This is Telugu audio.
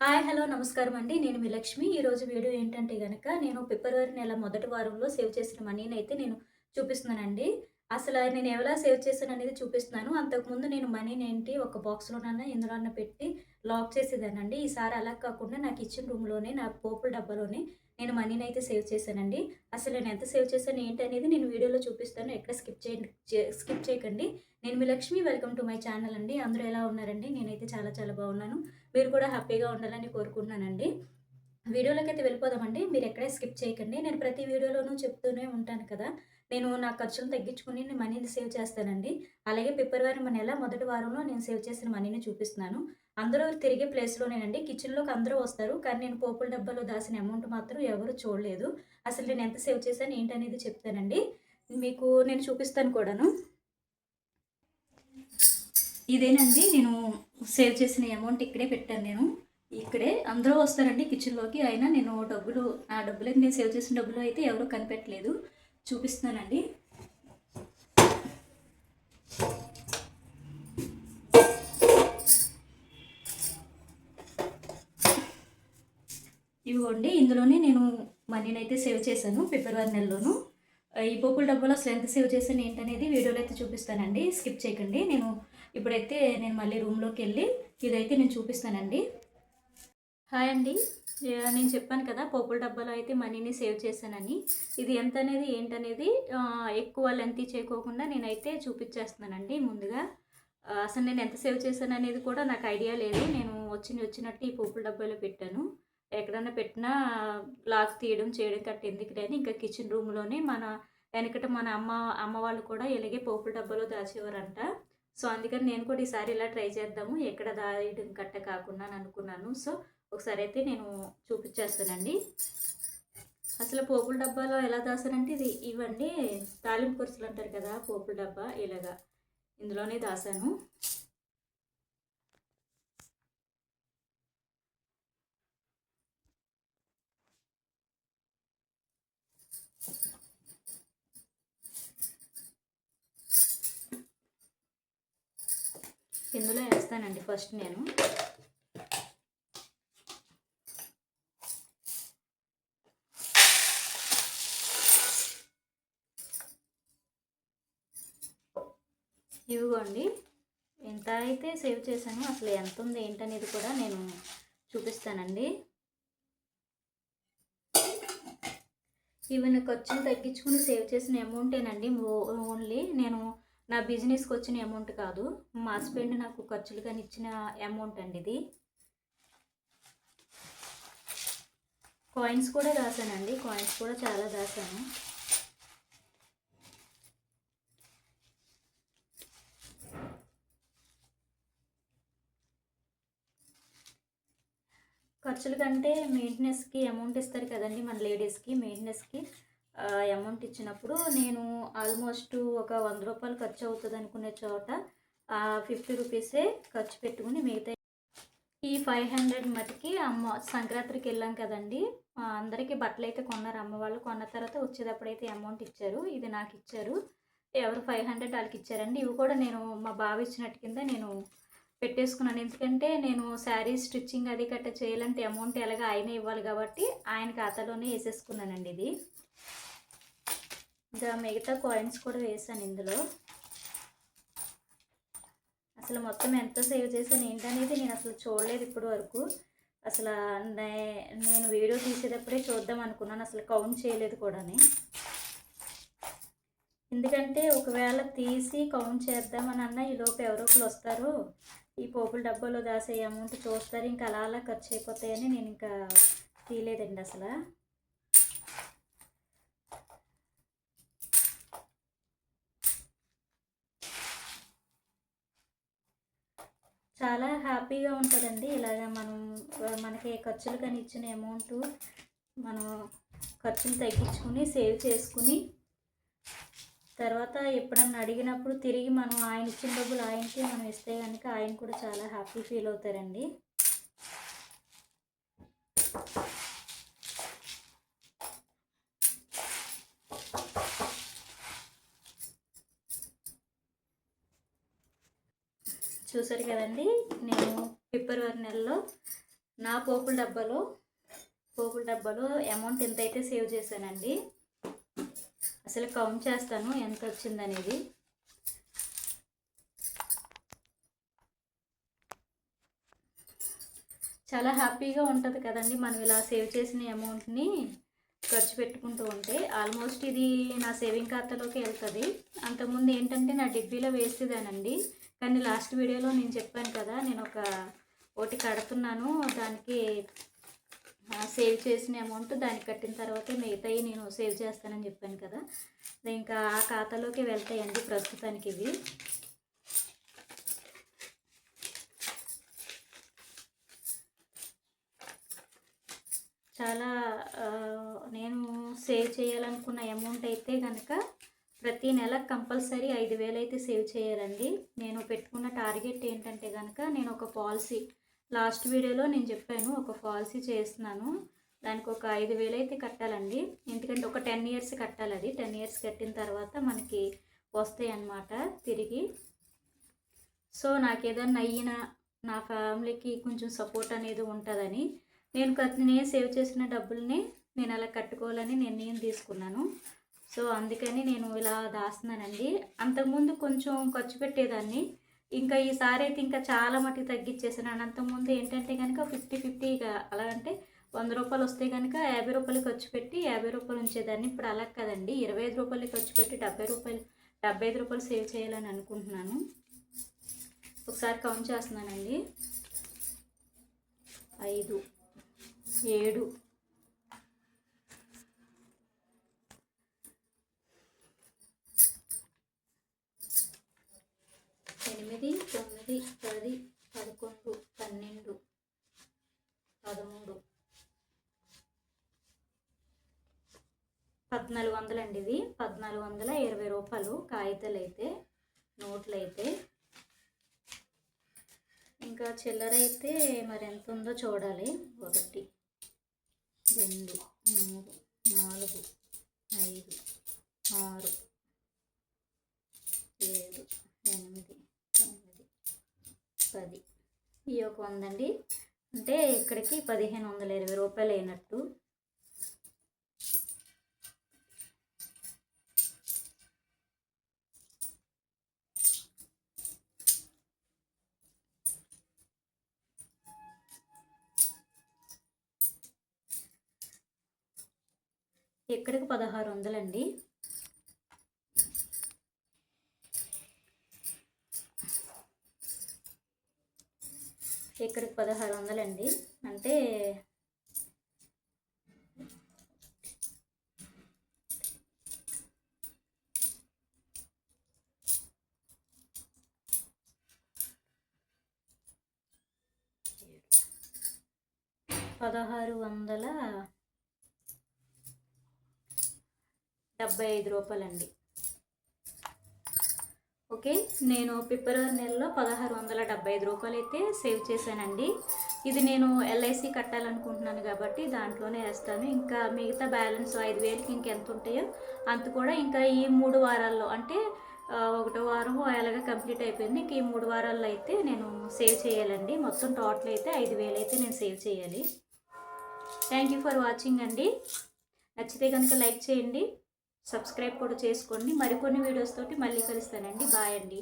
హాయ్ హలో నమస్కారం అండి. నేను మీ లక్ష్మి. ఈరోజు వీడియో ఏంటంటే కనుక నేను ఫిబ్రవరి నెల మొదటి వారంలో సేవ్ చేసిన మనీని అయితే నేను చూపిస్తున్నానండి. అసలు నేను ఎలా సేవ్ చేశాను అనేది చూపిస్తున్నాను. అంతకుముందు నేను మనీని ఏంటి ఒక బాక్స్లోనన్నా ఇందులోనన్నా పెట్టి లాక్ చేసేదానండి ఈసారి అలా కాకుండా నాకు ఇచ్చిన రూమ్లోనే నా పోపుల డబ్బాలోనే నేను మనీని అయితే సేవ్ చేశానండి. అసలు నేను ఎంత సేవ్ చేశాను ఏంటి అనేది నేను వీడియోలో చూపిస్తాను. ఎక్కడ స్కిప్ చేయండి స్కిప్ చేయకండి. నేను మీ Lakshmi welcome to my channel అండి. అందరూ ఎలా ఉన్నారండి? నేనైతే చాలా చాలా బాగున్నాను. మీరు కూడా హ్యాపీగా ఉండాలని కోరుకుంటున్నానండి. వీడియోలోకి అయితే వెళ్ళిపోదామండి. మీరు ఎక్కడే స్కిప్ చేయకండి. నేను ప్రతి వీడియోలోనూ చెప్తూనే ఉంటాను కదా. నేను నా ఖర్చులను తగ్గించుకుని నేను మనీని సేవ్ చేస్తానండి. అలాగే ఫిబ్రవరి నెల మొదటి వారంలో నేను సేవ్ చేసిన మనీని చూపిస్తున్నాను. అందరూ తిరిగే ప్లేస్లోనేనండి కిచెన్లోకి అందరూ వస్తారు. కానీ నేను పోపుల డబ్బాలో దాసిన అమౌంట్ మాత్రం ఎవరు చూడలేదు. అసలు నేను ఎంత సేవ్ చేశాను ఏంటనేది చెప్తానండి. మీకు నేను చూపిస్తాను కూడాను. ఇదేనండి. నేను సేవ్ చేసిన అమౌంట్ ఇక్కడే పెట్టాను నేను. ఇక్కడే అందరూ వస్తారండి కిచెన్లోకి అయినా నేను డబ్బులు ఆ డబ్బులు నేను సేవ్ చేసిన డబ్బులు అయితే ఎవరు కనిపెట్టలేదు. చూపిస్తున్నానండి. అండి ఇందులోనే నేను మనీని అయితే సేవ్ చేశాను ఫిబ్రవరి నెలలోను. ఈ పోపుల డబ్బాలో అసలు ఎంత సేవ్ చేశాను ఏంటనేది వీడియోలో అయితే చూపిస్తానండి. స్కిప్ చేయకండి. నేను ఇప్పుడైతే నేను మళ్ళీ రూమ్లోకి వెళ్ళి ఇదైతే నేను చూపిస్తానండి. హాయ్ అండి. నేను చెప్పాను కదా పోపుల డబ్బాలో అయితే మనీని సేవ్ చేశానని. ఇది ఎంత అనేది ఏంటనేది ఎక్కువ లెంత్ చేయకోకుండా నేనైతే చూపించేస్తున్నానండి ముందుగా. అసలు నేను ఎంత సేవ్ చేశాను అనేది కూడా నాకు ఐడియా లేదు. నేను వచ్చిన వచ్చినట్టు ఈ పోపుల డబ్బాలో పెట్టాను. ఎక్కడన్నా పెట్టినా లాక్ తీయడం చేయడం కట్ట ఎందుకు లేని ఇంకా కిచెన్ రూమ్లోనే మన వెనకట మన అమ్మ అమ్మ వాళ్ళు కూడా ఇలాగే పోపుల డబ్బాలో దాచేవారంట. సో అందుకని నేను కూడా ఈసారి ఇలా ట్రై చేద్దాము. ఎక్కడ దాయడం కట్ట కాకుండా అని అనుకున్నాను. సో ఒకసారి అయితే నేను చూపించేస్తానండి. అసలు పోపుల డబ్బాలో ఎలా దాసానంటే ఇది ఇవ్వండి. తాలింపు కొరుసలు అంటారు కదా పోపుల డబ్బా ఇలాగా. ఇందులోనే దాసాను. ఇందులో వేస్తానండి ఫస్ట్ నేను. ఇవిగోండి ఎంత అయితే సేవ్ చేశానో అసలు ఎంత ఉంది ఏంటనేది కూడా నేను చూపిస్తానండి. ఈవెన్ ఖర్చును తగ్గించుకుని సేవ్ చేసిన అమౌంటేనండి ఓన్లీ నేను నా బిజినెస్కి వచ్చిన అమౌంట్ కాదు. మా హస్బెండ్ నాకు ఖర్చులు కానీ ఇచ్చిన అమౌంట్ అండి ఇది. కాయిన్స్ కూడా రాశానండి. కాయిన్స్ కూడా చాలా రాశాను. ఖర్చుల కంటే మెయింటెనెన్స్కి అమౌంట్ ఇస్తారు కదండి మన లేడీస్కి. మెయింటెనెన్స్కి అమౌంట్ ఇచ్చినప్పుడు నేను ఆల్మోస్ట్ ఒక వంద రూపాయలు ఖర్చు అవుతుంది అనుకునే చోట ఫిఫ్టీ రూపీసే ఖర్చు పెట్టుకుని మిగతా ఈ ఫైవ్ హండ్రెడ్ మటుకి అమ్మ సంక్రాంతికి వెళ్ళాం కదండి. అందరికీ బట్టలు అయితే కొన్నారు. అమ్మ వాళ్ళు కొన్న తర్వాత వచ్చేటప్పుడు అయితే అమౌంట్ ఇచ్చారు. ఇది నాకు ఇచ్చారు. ఎవరు ఫైవ్ హండ్రెడ్ వాళ్ళకి ఇచ్చారండి. ఇవి కూడా నేను మా బావ ఇచ్చినట్టు కింద నేను పెట్టేసుకున్నాను. ఎందుకంటే నేను శారీ స్టిచ్చింగ్ అది గట్ట చేయాలంటే అమౌంట్ ఎలాగ ఆయన ఇవ్వాలి కాబట్టి ఆయన ఖాతాలోనే వేసేసుకున్నానండి ఇది. ఇంకా మిగతా కాయిన్స్ కూడా వేసాను ఇందులో. అసలు మొత్తం ఎంత సేవ్ చేశాను ఏంటనేది నేను అసలు చూడలేదు ఇప్పటి వరకు. అసలు నే- నేను వీడియో తీసేటప్పుడే చూద్దాం అనుకున్నాను అసలు కౌంట్ చేయలేదు కూడాని. ఎందుకంటే ఒకవేళ తీసి కౌంట్ చేద్దామని అన్న ఈ లోపు ఎవరో ఒకరు వస్తారు. ఈ పోపుల డబ్బాలో దాసే అమౌంట్ చూస్తారు ఇంకా అలా అలా ఖర్చు అయిపోతాయని నేను ఇంకా తీయలేదండి అసలు చాలా హ్యాపీగా ఉంటుందండి. ఇలాగ మనం మనకి ఖర్చులు కానీ ఇచ్చిన అమౌంట్ మనం ఖర్చులు తగ్గించుకుని సేవ్ చేసుకుని తర్వాత ఎప్పుడన్నా అడిగినప్పుడు తిరిగి మనం ఆయన ఇచ్చిన డబ్బులు ఆయనకి మనం ఇస్తే కనుక ఆయన కూడా చాలా హ్యాపీ ఫీల్ అవుతారండి. చూసారు కదండి నేను ఫిబ్రవరి నెలలో నా పోపుల డబ్బాలో పోపుల డబ్బాలో అమౌంట్ ఎంత అయితే సేవ్ చేశానండి అసలు కౌంట్ చేస్తాను ఎంత వచ్చిందనేది. చాలా హ్యాపీగా ఉంటుంది కదండి మనం ఇలా సేవ్ చేసిన అమౌంట్ని ఖర్చు పెట్టుకుంటూ ఉంటే. ఆల్మోస్ట్ ఇది నా సేవింగ్ ఖాతాలోకి వెళ్తుంది. అంతకుముందు ఏంటంటే నా డిబ్బీలో వేసేదానండి కానీ లాస్ట్ వీడియోలో నేను చెప్పాను కదా నేను ఒక ఒకటి కడుతున్నాను దానికి సేవ్ చేసిన అమౌంట్ దానికి కట్టిన తర్వాత మిగతాయి నేను సేవ్ చేస్తానని చెప్పాను కదా. ఇంకా ఆ ఖాతాలోకి వెళ్తాయండి ప్రస్తుతానికి ఇవి. చాలా నేను సేవ్ చేయాలనుకున్న అమౌంట్ అయితే కనుక ప్రతి నెల కంపల్సరీ ఐదు వేలు అయితే సేవ్ చేయాలండి నేను పెట్టుకున్న టార్గెట్ ఏంటంటే కనుక నేను ఒక పాలసీ లాస్ట్ వీడియోలో నేను చెప్పాను ఒక పాలసీ చేస్తున్నాను. దానికి ఒక ఐదు వేలు అయితే కట్టాలండి. ఎందుకంటే ఒక టెన్ ఇయర్స్ కట్టాలి అది. టెన్ ఇయర్స్ కట్టిన తర్వాత మనకి వస్తాయి అన్నమాట తిరిగి. సో నాకు ఏదన్నా అయినా నా ఫ్యామిలీకి కొంచెం సపోర్ట్ అనేది ఉంటుందని నేను నేను సేవ్ చేసిన డబ్బుల్ని నేను అలా కట్టుకోవాలని నిర్ణయం తీసుకున్నాను. సో అందుకని నేను ఇలా దాస్తున్నానండి. అంతకుముందు కొంచెం ఖర్చు పెట్టేదాన్ని. ఇంకా ఈసారి అయితే ఇంకా చాలా మట్టుకు తగ్గించేసాను అంతకుముందు ఏంటంటే కనుక ఫిఫ్టీ ఫిఫ్టీ అలా అంటే వంద రూపాయలు వస్తే కనుక యాభై రూపాయలు ఖర్చు పెట్టి యాభై రూపాయలు ఉంచేదాన్ని. ఇప్పుడు అలా కదండి. ఇరవై ఐదు రూపాయలు ఖర్చు పెట్టి డెబ్బై రూపాయలు డెబ్బై ఐదు రూపాయలు సేవ్ చేయాలని అనుకుంటున్నాను. ఒకసారి కౌంట్ చేస్తున్నానండి. ఐదు ఏడు తొమ్మిది పది పదకొండు పన్నెండు పదమూడు. పద్నాలుగు వందలు అండి ఇది పద్నాలుగు వందల ఇరవై రూపాయలు కాగితాలు అయితే నోట్లు అయితే ఇంకా చిల్లర అయితే మరి ఎంత ఉందో చూడాలి. ఒకటి రెండు మూడు నాలుగు ఐదు ఆరు ఏడు పది ఈ ఒక వందండి. అంటే ఇక్కడికి పదిహేను వందల ఇరవై రూపాయలు అయినట్టు. ఇక్కడికి పదహారు వందలండి. ఇక్కడికి పదహారు వందలండి. అంటే పదహారు వందల డెబ్బై ఐదు రూపాయలండి. ఓకే. నేను ఫిబ్రవరి నెలలో పదహారు వందల డెబ్బై ఐదు రూపాయలు అయితే సేవ్ చేశానండి. ఇది నేను ఎల్ఐసి కట్టాలనుకుంటున్నాను కాబట్టి దాంట్లోనే వేస్తాను. ఇంకా మిగతా బ్యాలెన్స్ ఐదు వేలకి ఇంకెంత ఉంటాయో అంత కూడా ఇంకా ఈ మూడు వారాల్లో అంటే ఒకటో వారం అలాగే కంప్లీట్ అయిపోయింది. ఇంక ఈ మూడు వారాల్లో అయితే నేను సేవ్ చేయాలండి. మొత్తం టోటల్ అయితే ఐదు వేలు అయితే నేను సేవ్ చేయాలి. థ్యాంక్ యూ ఫర్ వాచింగ్ అండి. నచ్చితే కనుక లైక్ చేయండి. సబ్స్క్రైబ్ కూడా చేసుకోండి. మరికొన్ని వీడియోస్ తోటి మళ్ళీ కలుస్తానండి. బాయ్ అండి.